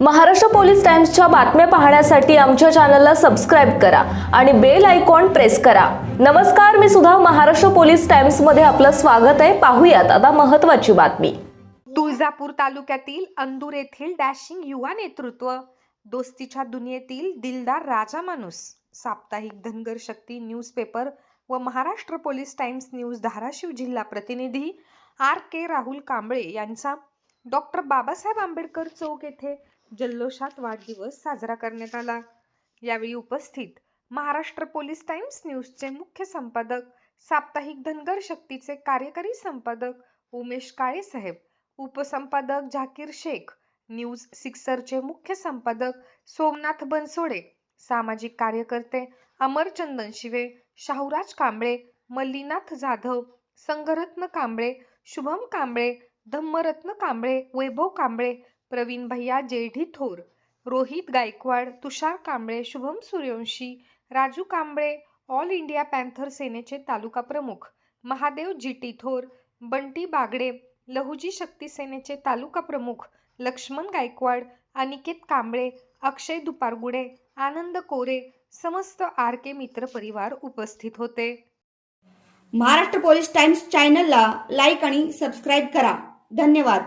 Maharashtra police टाइम्सच्या बातम्या पाहण्यासाठी आमच्या चॅनलला सबस्क्राईब करा आणि बेल आयकॉन प्रेस करा. नमस्कार मी सुद्धा महाराष्ट्र पोलीस टाइम्समध्ये आपलं स्वागत आहे. पाहूयात आता महत्वाची बातमी. तुळजापूर तालुक्यातील अंदूर येथील डॅशिंग युवा नेतृत्व दोस्तीच्या दुनियेतील दिलदार राजा माणूस साप्ताहिक धनगर शक्ती न्यूजपेपर व Maharashtra police times news Dharashiv जिल्हा प्रतिनिधी आर के राहुल कांबळे यांचा डॉक्टर बाबासाहेब आंबेडकर चौक येथे जल्लोषात वाढदिवस साजरा करण्यात आला. यावेळी उपस्थित महाराष्ट्र पोलीस टाइम्स न्यूजचे मुख्य संपादक साप्ताहिक धनगर शक्तीचे कार्यकारी संपादक उमेश काळे साहेब उपसंपादक झाकीर शेख न्यूज सिक्सरचे मुख्य संपादक सोमनाथ बनसोडे सामाजिक कार्यकर्ते अमरचंदन शिवे शाहूराज कांबळे मल्लीनाथ जाधव संघरत्न कांबळे शुभम कांबळे धम्मरत्न कांबळे वैभव कांबळे प्रवीण भैया जेढी थोर Rohit Gaikwad Tushar Kamble Shubham Suryavanshi Raju Kamble all India panther सेनेचे तालुका प्रमुख महादेव जीटी थोर बंटी बागडे लहुजी शक्ती सेनेचे तालुका प्रमुख लक्ष्मण गायकवाड अनिकेत कांबळे अक्षय दुपारगुडे आनंद कोरे समस्त आर के मित्र परिवार उपस्थित होते. महाराष्ट्र पोलीस टाइम्स चॅनलला लाईक आणि सबस्क्राईब करा. धन्यवाद.